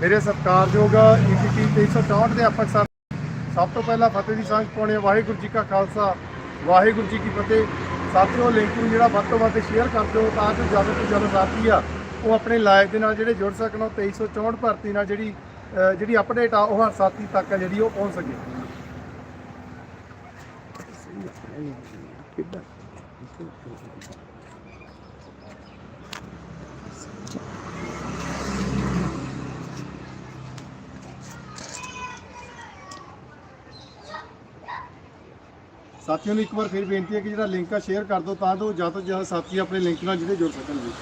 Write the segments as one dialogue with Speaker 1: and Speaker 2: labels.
Speaker 1: ਮੇਰੇ ਸਤਿਕਾਰਯੋਗ ਈਪੀਟੀ 364 ਦੇ ਅਪਕ ਸਾਹਿਬ, ਸਭ ਤੋਂ ਪਹਿਲਾਂ ਫਤਿਹ ਦੀ ਸਾਂਝ ਪਾਉਣੇ ਵਾਹਿਗੁਰੂ ਜੀ ਕਾ ਖਾਲਸਾ, ਵਾਹਿਗੁਰੂ ਜੀ ਕੀ ਫਤਿਹ। ਸਾਥੀਓ ਲਿੰਕ ਨੂੰ ਜਿਹੜਾ ਵੱਧ ਤੋਂ ਵੱਧ ਸ਼ੇਅਰ ਕਰ ਦਿਓ ਤਾਂ ਜੋ ਜਲਦ ਤੋਂ ਜਲਦ ਸਾਥੀ ਆ, ਉਹ ਆਪਣੇ ਲਾਈਵ ਦੇ ਨਾਲ ਜਿਹੜੇ ਜੁੜ ਸਕਣ, ਉਹ 2364 ਭਰਤੀ ਨਾਲ ਜਿਹੜੀ ਜਿਹੜੀ ਅਪਡੇਟ ਆ, ਉਹ ਹਰ ਸਾਥੀ ਤੱਕ ਆ ਜਿਹੜੀ ਉਹ ਪਹੁੰਚ ਸਕੇ। ਸਾਥੀਆਂ ਨੂੰ ਇੱਕ ਵਾਰ ਫਿਰ ਬੇਨਤੀ ਹੈ ਕਿ ਜਿਹੜਾ ਲਿੰਕ ਆ ਸ਼ੇਅਰ ਕਰ ਦਿਓ ਤਾਂ ਜੋ ਜ਼ਿਆਦਾ ਤੋਂ ਜ਼ਿਆਦਾ ਸਾਥੀ ਆਪਣੇ ਲਿੰਕ ਨਾਲ ਜਿਹੜੇ ਜੁੜ ਸਕਣ ਜੀ।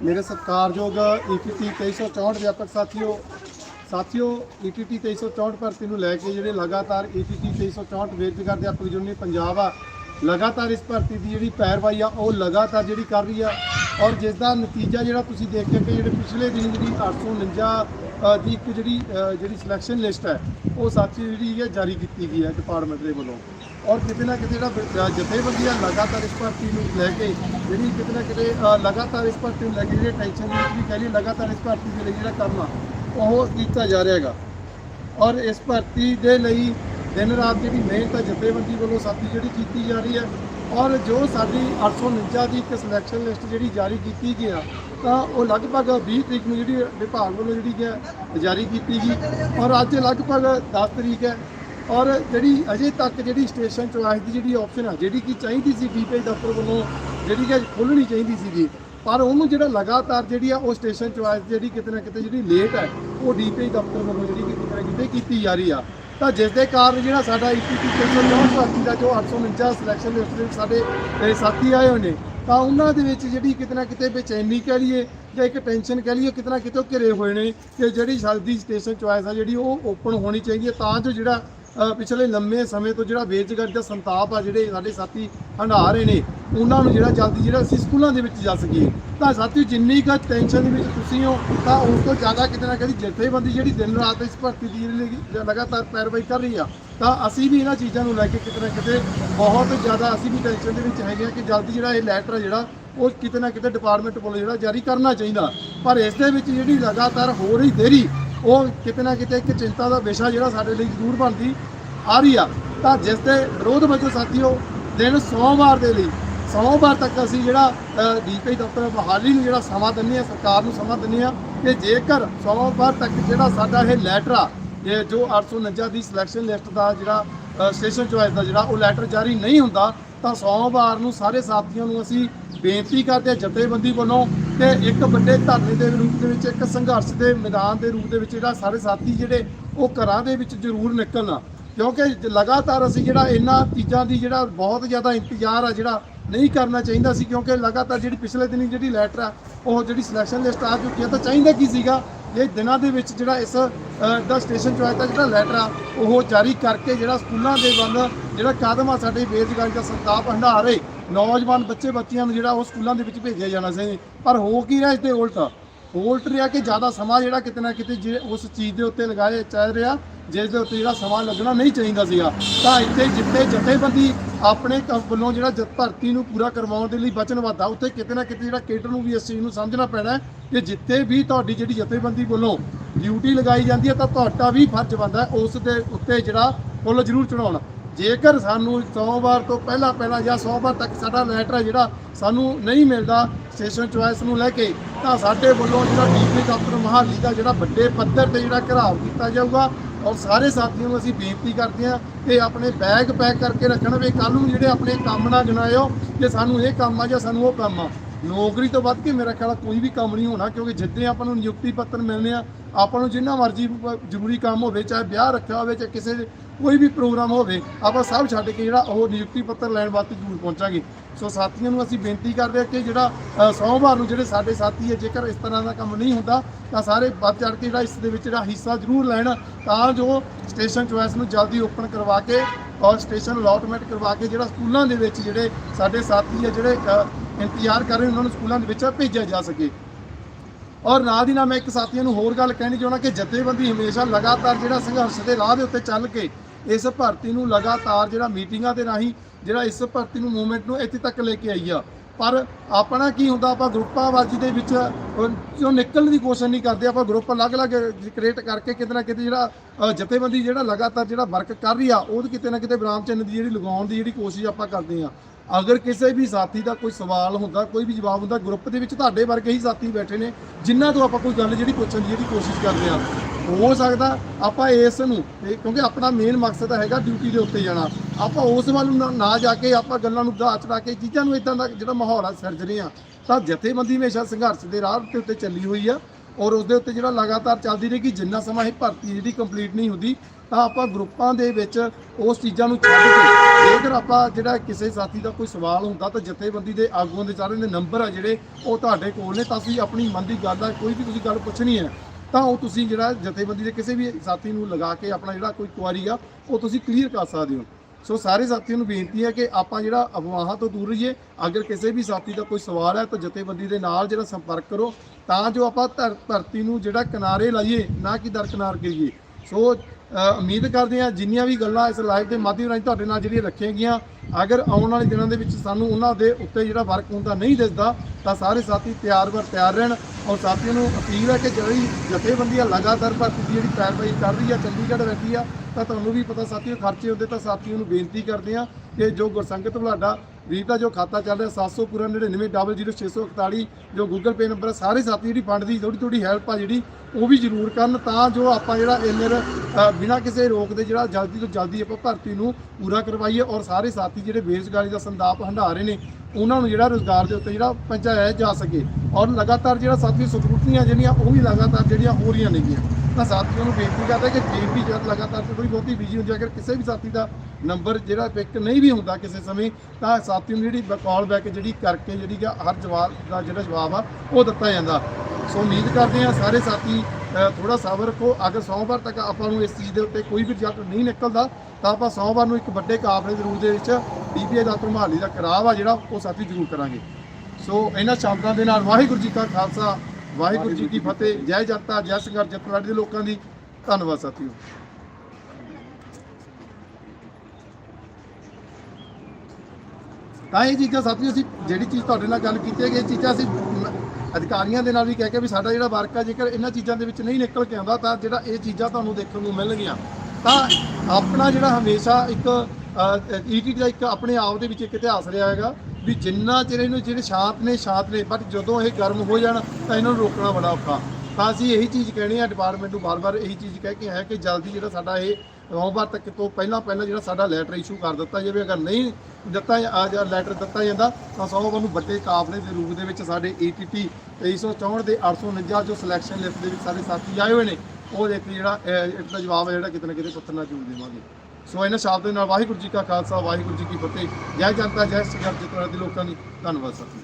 Speaker 1: ਮੇਰੇ ਸਤਿਕਾਰਯੋਗ ਈਪੀਟੀ 2364 ਵਿਆਪਕ ਸਾਥੀਓ ਸਾਥੀਓ ਈਪੀਟੀ 2364 ਭਰਤੀ ਨੂੰ ਲੈ ਕੇ ਜਿਹੜੇ ਲਗਾਤਾਰ ਈਪੀਟੀ 2364 ਬੇਰੁਜ਼ਗਾਰ ਦੇ ਆਪਣੀ ਯੂਨੀਅਨ ਪੰਜਾਬ ਆ ਲਗਾਤਾਰ ਇਸ ਭਰਤੀ ਦੀ ਜਿਹੜੀ ਪੈਰਵਾਈ ਆ ਉਹ ਲਗਾਤਾਰ ਜਿਹੜੀ ਕਰ ਰਹੀ ਆ ਔਰ ਜਿਸ ਦਾ ਨਤੀਜਾ ਜਿਹੜਾ ਤੁਸੀਂ ਦੇਖਿਆ ਕਿ ਜਿਹੜੇ ਪਿਛਲੇ ਦਿਨ ਜਿਹੜੀ 849 ਅ, ਦੀ ਇੱਕ ਜਿਹੜੀ ਜਿਹੜੀ ਸਿਲੈਕਸ਼ਨ ਲਿਸਟ ਹੈ ਉਹ ਸਾਥੀ ਜਿਹੜੀ ਹੈ ਜਾਰੀ ਕੀਤੀ ਗਈ ਹੈ ਡਿਪਾਰਟਮੈਂਟ ਦੇ ਵੱਲੋਂ। ਔਰ ਕਿਤੇ ਨਾ ਕਿਤੇ ਜਿਹੜਾ ਬ- ਜਥੇਬੰਦੀਆਂ ਲਗਾਤਾਰ ਇਸ ਭਰਤੀ ਨੂੰ ਲੈ ਕੇ, ਜਿਹੜੀ ਕਿਤੇ ਨਾ ਕਿਤੇ ਲਗਾਤਾਰ ਇਸ ਭਰਤੀ ਨੂੰ ਲੈ ਕੇ ਜਿਹੜੇ ਟੈਨਸ਼ਨ ਵਿੱਚ ਵੀ ਕਹਿ ਲਈ ਲਗਾਤਾਰ ਇਸ ਭਰਤੀ ਦੇ ਲਈ ਜਿਹੜਾ ਕੰਮ ਆ, ਉਹ ਕੀਤਾ ਜਾ ਰਿਹਾ ਹੈਗਾ। ਔਰ ਇਸ ਭਰਤੀ ਦੇ ਲਈ ਦਿਨ ਰਾਤ ਜਿਹੜੀ ਮਿਹਨਤ ਹੈ ਜਥੇਬੰਦੀ ਵੱਲੋਂ ਸਾਥੀ ਜਿਹੜੀ ਕੀਤੀ ਜਾ ਰਹੀ ਹੈ, ਔਰ ਜੋ ਸਾਡੀ 849 ਦੀ ਇੱਕ ਸਿਲੈਕਸ਼ਨ ਲਿਸਟ ਜਿਹੜੀ ਜਾਰੀ ਕੀਤੀ ਗਈ ਆ, ਤਾਂ ਉਹ ਲਗਭਗ 20 ਤਰੀਕ ਨੂੰ ਜਿਹੜੀ ਵਿਭਾਗ ਵੱਲੋਂ ਜਿਹੜੀ ਹੈ ਜਾਰੀ ਕੀਤੀ ਗਈ। ਔਰ ਅੱਜ ਲਗਭਗ 10 ਤਰੀਕ ਹੈ ਔਰ ਜਿਹੜੀ ਅਜੇ ਤੱਕ ਜਿਹੜੀ ਸਟੇਸ਼ਨ ਚੁਆਇਸ ਦੀ ਜਿਹੜੀ ਆਪਸ਼ਨ ਆ, ਜਿਹੜੀ ਕਿ ਚਾਹੀਦੀ ਸੀ ਡੀਪੀ ਦਫ਼ਤਰ ਵੱਲੋਂ, ਜਿਹੜੀ ਕਿ ਖੋਲ੍ਹਣੀ ਚਾਹੀਦੀ ਸੀਗੀ, ਪਰ ਉਹਨੂੰ ਜਿਹੜਾ ਲਗਾਤਾਰ ਜਿਹੜੀ ਆ ਉਹ ਸਟੇਸ਼ਨ ਚੁਆਇਸ ਜਿਹੜੀ ਕਿਤੇ ਨਾ ਕਿਤੇ ਜਿਹੜੀ ਲੇਟ ਹੈ ਉਹ ਡੀਪੀ ਦਫ਼ਤਰ ਵੱਲੋਂ ਜਿਹੜੀ ਕਿ ਕਿਤੇ ਨਾ ਕਿਤੇ ਕੀਤੀ ਜਾ ਰਹੀ ਆ। ਤਾਂ ਜਿਸ ਦੇ ਕਾਰਨ ਜਿਹੜਾ ਸਾਡਾ ਈਪੀਟੀ 364 ਭਰਤੀ ਦਾ ਜੋ 849 ਸਿਲੈਕਸ਼ਨ ਲਿਸਟ ਦੇ ਵਿੱਚ ਸਾਡੇ ਸਾਥੀ ਆਏ ਹੋਏ ਨੇ, ਤਾਂ ਉਹਨਾਂ ਦੇ ਵਿੱਚ ਜਿਹੜੀ ਕਿਤੇ ਨਾ ਕਿਤੇ ਬੇਚੈਨੀ ਕਹਿ ਲਈਏ ਜਾਂ ਇੱਕ ਟੈਨਸ਼ਨ ਕਹਿ ਲਈਏ, ਕਿਤੇ ਨਾ ਕਿਤੇ ਘਿਰੇ ਹੋਏ ਨੇ ਕਿ ਜਿਹੜੀ ਸਾਡੀ ਸਟੇਸ਼ਨ ਚੁਆਇਸ ਆ ਜਿਹੜੀ ਉਹ ਓਪਨ ਹੋਣੀ ਚਾਹੀਦੀ ਹੈ ਤਾਂ ਜੋ ਜਿਹੜਾ ਪਿਛਲੇ ਲੰਮੇ ਸਮੇਂ ਤੋਂ ਜਿਹੜਾ ਬੇਰੁਜ਼ਗਾਰੀ ਦਾ ਸੰਤਾਪ ਆ ਜਿਹੜੇ ਸਾਡੇ ਸਾਥੀ ਹੰਢਾ ਰਹੇ ਨੇ, ਉਹਨਾਂ ਨੂੰ ਜਿਹੜਾ ਜਲਦੀ ਜਿਹੜਾ ਅਸੀਂ ਸਕੂਲਾਂ ਦੇ ਵਿੱਚ ਜਾ ਸਕੀਏ। ਤਾਂ ਸਾਥੀ ਜਿੰਨੀ ਕੁ ਟੈਨਸ਼ਨ ਦੇ ਵਿੱਚ ਤੁਸੀਂ ਹੋ, ਤਾਂ ਉਸ ਤੋਂ ਜ਼ਿਆਦਾ ਕਿਤੇ ਨਾ ਕਿਤੇ ਜਥੇਬੰਦੀ ਜਿਹੜੀ ਦਿਨ ਰਾਤ ਇਸ ਭਰਤੀ ਦੀ ਜਿਹੜੀ ਲਗਾਤਾਰ ਪੈਰਵਾਈ ਕਰ ਰਹੀ ਆ, ਤਾਂ ਅਸੀਂ ਵੀ ਇਹਨਾਂ ਚੀਜ਼ਾਂ ਨੂੰ ਲੈ ਕੇ ਕਿਤੇ ਨਾ ਕਿਤੇ ਬਹੁਤ ਜ਼ਿਆਦਾ ਅਸੀਂ ਵੀ ਟੈਨਸ਼ਨ ਦੇ ਵਿੱਚ ਹੈਗੇ ਆ ਕਿ ਜਲਦੀ ਜਿਹੜਾ ਇਹ ਲੈਟਰ ਆ ਜਿਹੜਾ, ਉਹ ਕਿਤੇ ਨਾ ਕਿਤੇ ਡਿਪਾਰਟਮੈਂਟ ਵੱਲੋਂ ਜਿਹੜਾ ਜਾਰੀ ਕਰਨਾ ਚਾਹੀਦਾ। ਪਰ ਇਸ ਦੇ ਵਿੱਚ ਜਿਹੜੀ ਲਗਾਤਾਰ ਹੋ ਰਹੀ ਦੇਰੀ ਉਹ ਕਿਤੇ ਨਾ ਕਿਤੇ ਇੱਕ ਚਿੰਤਾ ਦਾ ਵਿਸ਼ਾ ਜਿਹੜਾ ਸਾਡੇ ਲਈ ਜ਼ਰੂਰ ਬਣਦੀ ਆ ਰਹੀ ਆ। ਤਾਂ ਜਿਸ ਦੇ ਵਿਰੋਧ ਵਜੋਂ ਸਾਥੀਓ, ਦਿਨ ਸੋਮਵਾਰ ਦੇ ਲਈ, ਸੋਮਵਾਰ ਤੱਕ ਅਸੀਂ ਜਿਹੜਾ ਡੀਪੀ ਦਫ਼ਤਰ ਬਹਾਲੀ ਨੂੰ ਜਿਹੜਾ ਸਮਾਂ ਦਿੰਦੇ ਆ ਸਰਕਾਰ ਨੂੰ ਸਮਾਂ ਦਿੰਦੇ ਆ ਕਿ ਜੇਕਰ ਸੋਮਵਾਰ ਤੱਕ ਜਿਹੜਾ ਸਾਡਾ ਇਹ ਲੈਟਰ ਆ, ਇਹ ਜੋ 849 ਦੀ ਸਿਲੈਕਸ਼ਨ ਲਿਸਟ ਦਾ ਜਿਹੜਾ ਸਟੇਸ਼ਨ ਚੁਆਇਸ ਦਾ ਜਿਹੜਾ ਉਹ ਲੈਟਰ ਜਾਰੀ ਨਹੀਂ ਹੁੰਦਾ, ਤਾਂ ਸੋਮਵਾਰ ਨੂੰ ਸਾਰੇ ਸਾਥੀਆਂ ਨੂੰ ਅਸੀਂ ਬੇਨਤੀ ਕਰਦੇ ਹਾਂ, ਜਥੇਬੰਦੀ ਵੱਲੋਂ ਕਿ ਇੱਕ ਵੱਡੇ ਧਰਨੇ ਦੇ ਰੂਪ ਦੇ ਵਿੱਚ, ਇੱਕ ਸੰਘਰਸ਼ ਦੇ ਮੈਦਾਨ ਦੇ ਰੂਪ ਦੇ ਵਿੱਚ ਜਿਹੜਾ ਸਾਰੇ ਸਾਥੀ ਜਿਹੜੇ ਉਹ ਘਰਾਂ ਦੇ ਵਿੱਚ ਜ਼ਰੂਰ ਨਿਕਲਣਾ। ਕਿਉਂਕਿ ਲਗਾਤਾਰ ਅਸੀਂ ਜਿਹੜਾ ਇਹਨਾਂ ਚੀਜ਼ਾਂ ਦੀ ਜਿਹੜਾ ਬਹੁਤ ਜ਼ਿਆਦਾ ਇੰਤਜ਼ਾਰ ਆ, ਜਿਹੜਾ ਨਹੀਂ ਕਰਨਾ ਚਾਹੀਦਾ ਸੀ, ਕਿਉਂਕਿ ਲਗਾਤਾਰ ਜਿਹੜੀ ਪਿਛਲੇ ਦਿਨੀ ਜਿਹੜੀ ਲੈਟਰ ਆ, ਉਹ ਜਿਹੜੀ ਸਿਲੈਕਸ਼ਨ ਲਿਸਟ ਆ ਚੁੱਕੀ ਆ, ਤਾਂ ਚਾਹੀਦਾ ਕੀ ਸੀਗਾ? ਇਹ ਦਿਨਾਂ ਦੇ ਵਿੱਚ ਜਿਹੜਾ ਇਸ ਦਾ ਸਟੇਸ਼ਨ ਚੁਆਇਸ ਦਾ ਜਿਹੜਾ ਲੈਟਰ ਆ, ਉਹ ਜਾਰੀ ਕਰਕੇ ਜਿਹੜਾ ਸਕੂਲਾਂ ਦੇ ਵੱਲ ਜਿਹੜਾ ਕਦਮ ਆ ਸਾਡੀ ਬੇਰੁਜ਼ਗਾਰੀ ਦਾ ਸੰਤਾਪ ਹੰਢਾ ਰਹੇ ਨੌਜਵਾਨ ਬੱਚੇ ਬੱਚੀਆਂ ਨੂੰ ਜਿਹੜਾ ਉਹ ਸਕੂਲਾਂ ਦੇ ਵਿੱਚ ਭੇਜਿਆ ਜਾਣਾ ਸੀ। ਪਰ ਹੋ ਕੀ ਰਿਹਾ ਇਸ ਦੇ ਉਲਟ? ਉਲਟ ਰਿਹਾ ਕਿ ਜ਼ਿਆਦਾ ਸਮਾਂ ਜਿਹੜਾ ਕਿਤੇ ਨਾ ਕਿਤੇ ਜੇ ਉਸ ਚੀਜ਼ ਦੇ ਉੱਤੇ ਲਗਾਏ ਚੱਲ ਰਿਹਾ, ਜਿਸ ਦੇ ਉੱਤੇ ਜਿਹੜਾ ਸਮਾਂ ਲੱਗਣਾ ਨਹੀਂ ਚਾਹੀਦਾ ਸੀਗਾ। ਤਾਂ ਇੱਥੇ ਜਿੱਥੇ ਜਥੇਬੰਦੀ ਆਪਣੇ ਵੱਲੋਂ ਜਿਹੜਾ ਜ- ਭਰਤੀ ਨੂੰ ਪੂਰਾ ਕਰਵਾਉਣ ਦੇ ਲਈ ਵਚਨਬੱਧ ਆ ਉੱਥੇ ਕਿਤੇ ਨਾ ਕਿਤੇ ਜਿਹੜਾ ਕੇਡਰ ਨੂੰ ਵੀ ਇਸ ਚੀਜ਼ ਨੂੰ ਸਮਝਣਾ ਪੈਣਾ ਕਿ ਜਿੱਥੇ ਵੀ ਤੁਹਾਡੀ ਜਿਹੜੀ ਜਥੇਬੰਦੀ ਵੱਲੋਂ ਡਿਊਟੀ ਲਗਾਈ ਜਾਂਦੀ ਹੈ, ਤਾਂ ਤੁਹਾਡਾ ਵੀ ਫਰਜ਼ ਬਣਦਾ ਉਸ ਦੇ ਉੱਤੇ ਜਿਹੜਾ ਫੁੱਲ ਜ਼ਰੂਰ ਚੜਾਉਣਾ ਜੇਕਰ ਸਾਨੂੰ ਸੋਮਵਾਰ ਤੋਂ ਪਹਿਲਾਂ ਪਹਿਲਾਂ ਜਾਂ ਸੋਮਵਾਰ ਤੱਕ ਸਾਡਾ ਲੈਟਰ ਹੈ ਜਿਹੜਾ ਸਾਨੂੰ ਨਹੀਂ ਮਿਲਦਾ ਸਟੇਸ਼ਨ ਚੁਆਇਸ ਨੂੰ ਲੈ ਕੇ, ਤਾਂ ਸਾਡੇ ਵੱਲੋਂ ਜਿਹੜਾ ਡੀਪੀ ਦਫ਼ਤਰ ਮਹਾਲੀ ਦਾ ਜਿਹੜਾ ਵੱਡੇ ਪੱਧਰ ਤੇ ਜਿਹੜਾ ਘਰਾਵ ਕੀਤਾ ਜਾਊਗਾ ਔਰ ਸਾਰੇ ਸਾਥੀਆਂ ਨੂੰ ਅਸੀਂ ਬੇਨਤੀ ਕਰਦੇ ਹਾਂ ਕਿ ਆਪਣੇ ਬੈਗ ਪੈਕ ਕਰਕੇ ਰੱਖਣ ਵੀ ਕੱਲ ਨੂੰ ਜਿਹੜੇ ਆਪਣੇ ਕੰਮ ਨਾ ਗਿਣਾਇਓ ਕਿ ਸਾਨੂੰ ਇਹ ਕੰਮ ਆ ਜਾਂ ਸਾਨੂੰ ਉਹ ਕੰਮ ਆ। ਨੌਕਰੀ ਤੋਂ ਵੱਧ ਕੇ ਮੇਰਾ ਖਿਆਲ ਕੋਈ ਵੀ ਕੰਮ ਨਹੀਂ ਹੋਣਾ, ਕਿਉਂਕਿ ਜਿੱਦੇ ਆਪਾਂ ਨੂੰ ਨਿਯੁਕਤੀ ਪੱਤਰ ਮਿਲਨੇ ਆ, ਆਪਾਂ ਨੂੰ ਜਿੰਨਾ ਮਰਜ਼ੀ ਜ਼ਰੂਰੀ ਕੰਮ ਹੋਵੇ, ਚਾਹੇ ਵਿਆਹ ਰੱਖਿਆ ਹੋਵੇ, ਚਾਹੇ ਕਿਸੇ ਕੋਈ ਵੀ ਪ੍ਰੋਗਰਾਮ ਹੋਵੇ, ਆਪਾਂ ਸਭ ਛੱਡ ਕੇ ਜਿਹੜਾ ਉਹ ਨਿਯੁਕਤੀ ਪੱਤਰ ਲੈਣ ਵਾਸਤੇ ਜ਼ਰੂਰ ਪਹੁੰਚਾਂਗੇ। ਸੋ ਸਾਥੀਆਂ ਨੂੰ ਅਸੀਂ ਬੇਨਤੀ ਕਰਦੇ ਹਾਂ ਕਿ ਜਿਹੜਾ ਸੋਮਵਾਰ ਨੂੰ ਜਿਹੜੇ ਸਾਡੇ ਸਾਥੀ ਹੈ, ਜੇਕਰ ਇਸ ਤਰ੍ਹਾਂ ਦਾ ਕੰਮ ਨਹੀਂ ਹੁੰਦਾ, ਤਾਂ ਸਾਰੇ ਵੱਧ ਚੜ ਕੇ ਜਿਹੜਾ ਇਸ ਦੇ ਵਿੱਚ ਜਿਹੜਾ ਹਿੱਸਾ ਜ਼ਰੂਰ ਲੈਣ, ਤਾਂ ਜੋ ਸਟੇਸ਼ਨ ਚੁਆਇਸ ਨੂੰ ਜਲਦੀ ਓਪਨ ਕਰਵਾ ਕੇ ਔਰ ਸਟੇਸ਼ਨ ਅਲਾਟਮੈਂਟ ਕਰਵਾ ਕੇ ਜਿਹੜਾ ਸਕੂਲਾਂ ਦੇ ਵਿੱਚ ਜਿਹੜੇ ਸਾਡੇ ਸਾਥੀ ਹੈ, ਜਿਹੜੇ ਇੰਤਜ਼ਾਰ ਕਰ ਰਹੇ ਉਹਨਾਂ ਨੂੰ ਸਕੂਲਾਂ ਦੇ ਵਿੱਚ ਭੇਜਿਆ ਜਾ ਸਕੇ। ਔਰ ਨਾਲ ਦੀ ਨਾਲ ਮੈਂ ਇੱਕ ਸਾਥੀਆਂ ਨੂੰ ਹੋਰ ਗੱਲ ਕਹਿਣੀ ਚਾਹੁੰਦਾ ਕਿ ਜਥੇਬੰਦੀ ਹਮੇਸ਼ਾ ਲਗਾਤਾਰ ਜਿਹੜਾ ਸੰਘਰਸ਼ ਦੇ ਰਾਹ ਦੇ ਉੱਤੇ ਚੱਲ ਕੇ ਇਸ ਭਰਤੀ ਨੂੰ ਲਗਾਤਾਰ ਜਿਹੜਾ ਮੀਟਿੰਗਾਂ ਦੇ ਰਾਹੀਂ ਜਿਹੜਾ ਇਸ ਭਰਤੀ ਨੂੰ ਮੂਵਮੈਂਟ ਨੂੰ ਇੱਥੇ ਤੱਕ ਲੈ ਕੇ ਆਈ ਆ। ਪਰ ਆਪਣਾ ਕੀ ਹੁੰਦਾ, ਆਪਾਂ ਗਰੁੱਪਾਂਬਾਜ਼ੀ ਦੇ ਵਿੱਚ ਜੋ ਨਿਕਲਣ ਦੀ ਕੋਸ਼ਿਸ਼ ਨਹੀਂ ਕਰਦੇ, ਆਪਾਂ ਗਰੁੱਪ ਅਲੱਗ-ਅਲੱਗ ਕ੍ਰੀਏਟ ਕਰਕੇ ਕਿਤੇ ਨਾ ਕਿਤੇ ਜਿਹੜਾ ਜਥੇਬੰਦੀ ਜਿਹੜਾ ਲਗਾਤਾਰ ਜਿਹੜਾ ਵਰਕ ਕਰ ਰਹੀ ਆ, ਉਹ ਕਿਤੇ ਨਾ ਕਿਤੇ ਬਰਾਮ ਚੰਨ ਦੀ ਜਿਹੜੀ ਲਗਾਉਣ ਦੀ ਜਿਹੜੀ ਕੋਸ਼ਿਸ਼ ਆਪਾਂ ਕਰਦੇ ਆ। ਅਗਰ ਕਿਸੇ ਵੀ ਸਾਥੀ ਦਾ ਕੋਈ ਸਵਾਲ ਹੁੰਦਾ, ਕੋਈ ਵੀ ਜਵਾਬ ਹੁੰਦਾ, ਗਰੁੱਪ ਦੇ ਵਿੱਚ ਤੁਹਾਡੇ ਵਰਗੇ ਹੀ ਸਾਥੀ ਬੈਠੇ ਨੇ, ਜਿਨ੍ਹਾਂ ਤੋਂ ਆਪਾਂ ਕੋਈ ਗੱਲ ਜਿਹੜੀ ਪੁੱਛਣ ਦੀ ਜਿਹੜੀ ਕੋਸ਼ਿਸ਼ ਕਰਦੇ ਆ। ਹੋ ਸਕਦਾ ਆਪਾਂ ਇਸ ਨੂੰ ਕਿਉਂਕਿ ਆਪਣਾ ਮੇਨ ਮਕਸਦ ਹੈਗਾ ਡਿਊਟੀ ਦੇ ਉੱਤੇ ਜਾਣਾ। ਆਪਾਂ ਉਸ ਵੱਲ ਨੂੰ ਨਾ- ਨਾ ਜਾ ਕੇ ਆਪਾਂ ਗੱਲਾਂ ਨੂੰ ਵਧਾ ਚੜਾ ਕੇ ਚੀਜ਼ਾਂ ਨੂੰ ਇਦਾਂ ਦਾ ਜਿਹੜਾ ਮਾਹੌਲ ਆ ਸਿਰਜ ਰਹੇ ਆ, ਤਾਂ ਜਥੇਬੰਦੀ ਹਮੇਸ਼ਾ ਸੰਘਰਸ਼ ਦੇ ਰਾਹ ਦੇ ਉੱਤੇ ਚੱਲੀ ਹੋਈ ਆ ਔਰ ਉਸ ਦੇ ਉੱਤੇ ਜਿਹੜਾ ਲਗਾਤਾਰ ਚੱਲਦੀ ਰਹੇਗੀ, ਜਿੰਨਾ ਸਮਾਂ ਇਹ ਭਰਤੀ ਜਿਹੜੀ ਕੰਪਲੀਟ ਨਹੀਂ ਹੁੰਦੀ, ਤਾਂ ਆਪਾਂ ਗਰੁੱਪਾਂ ਦੇ ਵਿੱਚ ਉਸ ਚੀਜ਼ਾਂ ਨੂੰ ਛੱਡ ਕੇ, ਜੇਕਰ ਆਪਾਂ ਜਿਹੜਾ ਕਿਸੇ ਸਾਥੀ ਦਾ ਕੋਈ ਸਵਾਲ ਹੁੰਦਾ, ਤਾਂ ਜਥੇਬੰਦੀ ਦੇ ਆਗੂਆਂ ਦੇ ਸਾਰਿਆਂ ਦੇ ਨੰਬਰ ਆ ਜਿਹੜੇ, ਉਹ ਤੁਹਾਡੇ ਕੋਲ ਨੇ, ਤਾਂ ਤੁਸੀਂ ਆਪਣੀ ਮਨ ਦੀ ਗੱਲ ਆ, ਕੋਈ ਵੀ ਤੁਸੀਂ ਗੱਲ ਪੁੱਛਣੀ ਹੈ ਤਾਂ ਉਹ ਤੁਸੀਂ ਜਿਹੜਾ ਜਥੇਬੰਦੀ ਦੇ ਕਿਸੇ ਵੀ ਸਾਥੀ ਨੂੰ ਲਗਾ ਕੇ ਆਪਣਾ ਜਿਹੜਾ ਕੋਈ ਕੁਆਰੀ ਆ, ਉਹ ਤੁਸੀਂ ਕਲੀਅਰ ਕਰ ਸਕਦੇ ਹੋ। ਸੋ ਸਾਰੇ ਸਾਥੀਆਂ ਨੂੰ ਬੇਨਤੀ ਹੈ ਕਿ ਆਪਾਂ ਜਿਹੜਾ ਅਫਵਾਹਾਂ ਤੋਂ ਦੂਰ ਰਹੀਏ। ਅਗਰ ਕਿਸੇ ਵੀ ਸਾਥੀ ਦਾ ਕੋਈ ਸਵਾਲ ਹੈ ਤਾਂ ਜਥੇਬੰਦੀ ਦੇ ਨਾਲ ਜਿਹੜਾ ਸੰਪਰਕ ਕਰੋ, ਤਾਂ ਜੋ ਆਪਾਂ ਧਰ- ਧਰਤੀ ਨੂੰ ਜਿਹੜਾ ਕਿਨਾਰੇ ਲਾਈਏ, ਨਾ ਕਿ ਦਰਕਿਨਾਰ ਕਰੀਏ। ਸੋ ਉਮੀਦ ਕਰਦੇ ਹਾਂ ਜਿੰਨੀਆਂ ਵੀ ਗੱਲਾਂ ਇਸ ਲਾਈਵ ਦੇ ਮਾਧਿਅਮ ਰਾਹੀਂ ਤੁਹਾਡੇ ਨਾਲ ਜਿਹੜੀਆਂ ਰੱਖੀਆਂ ਗਈਆਂ, ਅਗਰ ਆਉਣ ਵਾਲੇ ਦਿਨਾਂ ਦੇ ਵਿੱਚ ਸਾਨੂੰ ਉਹਨਾਂ ਦੇ ਉੱਤੇ ਜਿਹੜਾ ਵਰਕ ਹੁੰਦਾ ਨਹੀਂ ਦਿਸਦਾ, ਤਾਂ ਸਾਰੇ ਸਾਥੀ ਤਿਆਰ ਵਰ ਤਿਆਰ ਰਹਿਣ ਔਰ ਸਾਥੀਆਂ ਨੂੰ ਅਪੀਲ ਹੈ ਕਿ ਜਿਹੜੀ ਜਥੇਬੰਦੀਆਂ ਲਗਾਤਾਰ ਭਰਤੀ ਦੀ ਜਿਹੜੀ ਪੈਰਵਾਈ ਕਰ ਰਹੀ ਆ, ਚੰਡੀਗੜ੍ਹ ਬੈਠੀ ਆ, ਤਾਂ ਤੁਹਾਨੂੰ ਵੀ ਪਤਾ ਸਾਥੀਓ ਖਰਚੇ ਹੁੰਦੇ ਤਾਂ ਸਾਥੀਆਂ ਨੂੰ ਬੇਨਤੀ ਕਰਦੇ ਆ ਕਿ ਜੋ ਗੁਰਸੰਗਤ ਬੁਲਾਡਾ ਵੀਰ ਦਾ ਜੋ ਖਾਤਾ ਚੱਲ ਰਿਹਾ 700 ਪੂਰਾ 99000641 ਜੋ ਗੂਗਲ ਪੇ ਨੰਬਰ ਹੈ ਸਾਰੇ ਸਾਥੀ ਜਿਹੜੀ ਫੰਡ ਦੀ ਥੋੜੀ ਥੋੜੀ ਹੈਲਪ ਆ ਜਿਹੜੀ ਉਹ ਵੀ ਜ਼ਰੂਰ ਕਰਨ ਤਾਂ ਜੋ ਆਪਾਂ ਜਿਹੜਾ ਇੰਨਰ ਬਿਨਾਂ ਕਿਸੇ ਰੋਕ ਦੇ ਜਿਹੜਾ ਜਲਦੀ ਤੋਂ ਜਲਦੀ ਆਪਾਂ ਭਰਤੀ ਨੂੰ ਪੂਰਾ ਕਰਵਾਈਏ ਔਰ ਸਾਰੇ ਸਾਥੀ ਜਿਹੜੇ ਬੇਰੁਜ਼ਗਾਰੀ ਦਾ ਸੰਦਾਪ ਹੰਢਾ ਰਹੇ ਨੇ ਉਹਨਾਂ ਨੂੰ ਜਿਹੜਾ ਰੋਜ਼ਗਾਰ ਦੇ ਉੱਤੇ ਜਿਹੜਾ ਪਹੁੰਚਾਇਆ ਜਾ ਸਕੇ ਔਰ ਲਗਾਤਾਰ ਜਿਹੜਾ ਸਾਥੀ ਸਕਰੂਟਨੀਆਂ ਜਿਹੜੀਆਂ ਉਹ ਵੀ ਲਗਾਤਾਰ ਜਿਹੜੀਆਂ ਹੋ ਰਹੀਆਂ ਨੇਗੀਆਂ। ਤਾਂ ਸਾਥੀਆਂ ਨੂੰ ਬੇਨਤੀ ਕਰਦਾ ਕਿ ਜੇ ਵੀ ਜਦ ਲਗਾਤਾਰ ਥੋੜੀ ਬਹੁਤੀ ਬਿਜ਼ੀ ਹੁੰਦੀ ਹੈ, ਅਗਰ ਕਿਸੇ ਵੀ ਸਾਥੀ ਦਾ ਨੰਬਰ ਜਿਹੜਾ ਪਿਕ ਨਹੀਂ ਵੀ ਹੁੰਦਾ ਕਿਸੇ ਸਮੇਂ, ਤਾਂ ਸਾਥੀ ਨੂੰ ਜਿਹੜੀ ਕਾਲ ਬੈਕ ਜਿਹੜੀ ਕਰਕੇ ਜਿਹੜੀ ਕਿ ਹਰ ਜਵਾਬ ਦਾ ਜਿਹੜਾ ਜਵਾਬ ਆ, ਉਹ ਦਿੱਤਾ ਜਾਂਦਾ। ਸੋ ਉਮੀਦ ਕਰਦੇ ਹਾਂ ਸਾਰੇ ਸਾਥੀ ਥੋੜਾ ਸਬਰ ਰੱਖੋ। ਅਗਰ ਸੋਮਵਾਰ ਤੱਕ ਆਪਾਂ ਨੂੰ ਇਸ ਚੀਜ਼ ਦੇ ਉੱਤੇ ਕੋਈ ਵੀ ਰਿਜ਼ਲਟ ਨਹੀਂ ਨਿਕਲਦਾ, ਤਾਂ ਆਪਾਂ ਸੋਮਵਾਰ ਨੂੰ ਇੱਕ ਵੱਡੇ ਕਾਫਲੇ ਦੇ ਰੂਪ ਦੇ ਵਿੱਚ ਬੀਪੀਏ ਦਾ ਪ੍ਰਮਾਲੀ ਦਾ ਕਰਾਵ ਆ ਜਿਹੜਾ, ਉਹ ਸਾਥੀ ਜ਼ਰੂਰ ਕਰਾਂਗੇ। ਸੋ ਇਹਨਾਂ ਸ਼ਬਦਾਂ ਦੇ ਨਾਲ ਵਾਹਿਗੁਰੂ ਜੀ ਕਾ ਖਾਲਸਾ, ਵਾਹਿਗੁਰੂ ਜੀ ਕੀ ਫਤਿਹ, ਜੈ ਜਨਤਾ, ਜੈ ਸੰਘਰਸ਼ ਜਤਲਾੜੀ ਦੇ ਲੋਕਾਂ ਦੀ। ਧੰਨਵਾਦ ਸਾਥੀਓ। ਤਾਂ ਇਹ ਚੀਜ਼ਾਂ ਸਾਥੀਓ ਅਸੀਂ ਜਿਹੜੀ ਚੀਜ਼ ਤੁਹਾਡੇ ਨਾਲ ਗੱਲ ਕੀਤੀ ਹੈ ਕਿ ਇਹ ਚੀਜ਼ਾਂ ਅਸੀਂ ਅਧਿਕਾਰੀਆਂ ਦੇ ਨਾਲ ਵੀ ਕਹਿ ਕੇ ਵੀ ਸਾਡਾ ਜਿਹੜਾ ਵਰਕ ਆ, ਜੇਕਰ ਇਹਨਾਂ ਚੀਜ਼ਾਂ ਦੇ ਵਿੱਚ ਨਹੀਂ ਨਿਕਲ ਕੇ ਆਉਂਦਾ, ਤਾਂ ਜਿਹੜਾ ਇਹ ਚੀਜ਼ਾਂ ਤੁਹਾਨੂੰ ਦੇਖਣ ਨੂੰ ਮਿਲਣਗੀਆਂ। ਤਾਂ ਆਪਣਾ ਜਿਹੜਾ ਹਮੇਸ਼ਾ ਇੱਕ ਈਟੀ ਦਾ ਇੱਕ ਆਪਣੇ ਆਪ ਦੇ ਵਿੱਚ ਇੱਕ ਇਤਿਹਾਸ ਰਿਹਾ ਹੈਗਾ, ਵੀ ਜਿੰਨਾ ਚਿਰ ਇਹਨੂੰ ਜਿਹੜੇ ਸ਼ਾਂਤ ਨੇ ਸ਼ਾਂਤ ਨੇ ਬਟ ਜਦੋਂ ਇਹ ਗਰਮ ਹੋ ਜਾਣ, ਤਾਂ ਇਹਨਾਂ ਨੂੰ ਰੋਕਣਾ ਬੜਾ ਔਖਾ। ਤਾਂ ਅਸੀਂ ਇਹੀ ਚੀਜ਼ ਕਹਿਣੀ ਆ ਡਿਪਾਰਟਮੈਂਟ ਨੂੰ ਬਾਰ-ਬਾਰ ਇਹੀ ਚੀਜ਼ ਕਹਿ ਕੇ ਹੈ ਕਿ ਜਲਦੀ ਜਿਹੜਾ ਸਾਡਾ ਇਹ ਨਵੰਬਰ ਤੱਕ ਤੋਂ ਪਹਿਲਾਂ ਪਹਿਲਾਂ ਜਿਹੜਾ ਸਾਡਾ ਲੈਟਰ ਇਸ਼ੂ ਕਰ ਦਿੱਤਾ ਜਾਵੇ। ਅਗਰ ਨਹੀਂ ਦਿੱਤਾ ਆ ਜਾਂ ਲੈਟਰ ਦਿੱਤਾ ਜਾਂਦਾ ਤਾਂ ਸੌ ਨੂੰ ਵੱਡੇ ਕਾਫਲੇ ਦੇ ਰੂਪ ਦੇ ਵਿੱਚ ਸਾਡੇ ATT 2364 ਦੇ 849 ਜੋ ਸਿਲੈਕਸ਼ਨ ਲਿਸਟ ਦੇ ਵਿੱਚ ਸਾਡੇ ਸਾਥੀ ਆਏ ਹੋਏ ਨੇ ਉਹ ਇੱਕ ਜਿਹੜਾ ਅਹ, ਜਵਾਬ ਹੈ ਜਿਹੜਾ ਕਿਤੇ ਨਾ ਕਿਤੇ ਪੁੱਤਰ ਨਾਲ ਜੋੜ ਦੇਵਾਂਗੇ। ਸੋ ਇਹਨਾਂ ਸ਼ਬਦ ਦੇ ਨਾਲ ਵਾਹਿਗੁਰੂ ਜੀ ਕਾ ਖਾਲਸਾ ਵਾਹਿਗੁਰੂ ਜੀ ਕੀ ਫਤਿਹ। ਜੈ ਜਨਤਾ ਜੈ ਸੰਗਤ ਜਿਤਨਾ ਦੇ ਲੋਕਾਂ ਦੀ ਧੰਨਵਾਦ ਸਾਥੀ